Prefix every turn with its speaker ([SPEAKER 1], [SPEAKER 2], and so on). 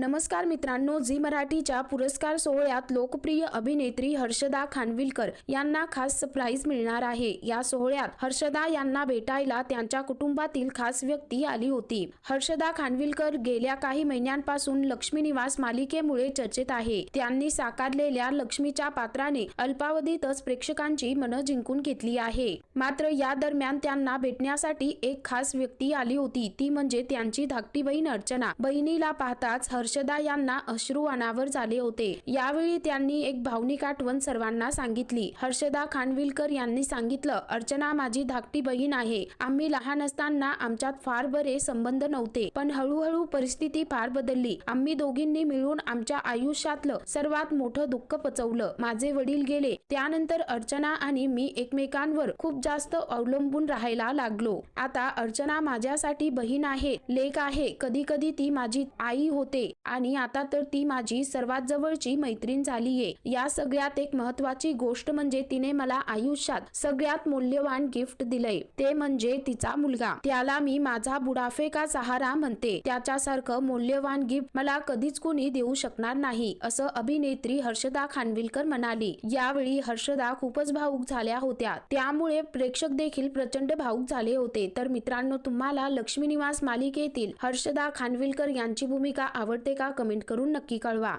[SPEAKER 1] नमस्कार मित्रांनो झी मराठीच्या पुरस्कार सोहळ्यात लोकप्रिय अभिनेत्री हर्षदा खानविलकर यांना खास सरप्राईज मिळणार आहे. या सोहळ्यात हर्षदा यांना भेटायला त्यांच्या कुटुंबातील खास व्यक्ती आली होती. हर्षदा खानविलकर गेल्या काही महिन्यांपासून लक्ष्मी निवास मालिकेमुळे चर्चेत आहे. त्यांनी साकारलेल्या लक्ष्मीच्या पात्राने अल्पावधीतच प्रेक्षकांची मनं जिंकून घेतली आहे. मात्र या दरम्यान त्यांना भेटण्यासाठी एक खास व्यक्ती आली होती. ती म्हणजे त्यांची धाकटी बहीण अर्चना. बहिणीला पाहताच हर्षदा यांना अश्रू अनावर झाले होते. यावेळी त्यांनी एक भावनिक आठवण सर्वांना सांगितली. हर्षदा खानविलकर यांनी सांगितलं अर्चना माझी धाकटी बहीण आहे. आम्ही लहान असताना आमच्यात फार बरे संबंध नव्हते पण हळूहळू परिस्थिती फार बदलली. आम्ही दोघींनी मिळून आमच्या आयुष्यातलं सर्वात मोठं दुःख पचवलं. माझे वडील गेले. त्यानंतर अर्चना आणि मी एकमेकांवर खूप जास्त अवलंबून राहायला लागलो. आता अर्चना माझ्यासाठी बहीण आहे लेक आहे. कधी कधी ती माझी आई होते. आणि आता तर ती माझी सर्वात जवळची मैत्रीण झालीये या सगळ्यात एक महत्वाची गोष्ट म्हणजे तिने मला आयुष्यात सगळ्यात मूल्यवान गिफ्ट दिलंय. ते म्हणजे तिचा मुलगा. त्याला मी माझा बुडाफे का सहारा म्हणते. त्याच्यासारखं मूल्यवान गिफ्ट मला कधीच कुणी देऊ शकणार नाही असं अभिनेत्री हर्षदा खानविलकर म्हणाली. यावेळी हर्षदा खूपच भावूक झाल्या होत्या. त्यामुळे प्रेक्षक देखील प्रचंड भावूक झाले होते. तर मित्रांनो तुम्हाला लक्ष्मीनिवास मालिकेतील हर्षदा खानविलकर यांची भूमिका आवडते का कमेंट करून नक्की कळवा.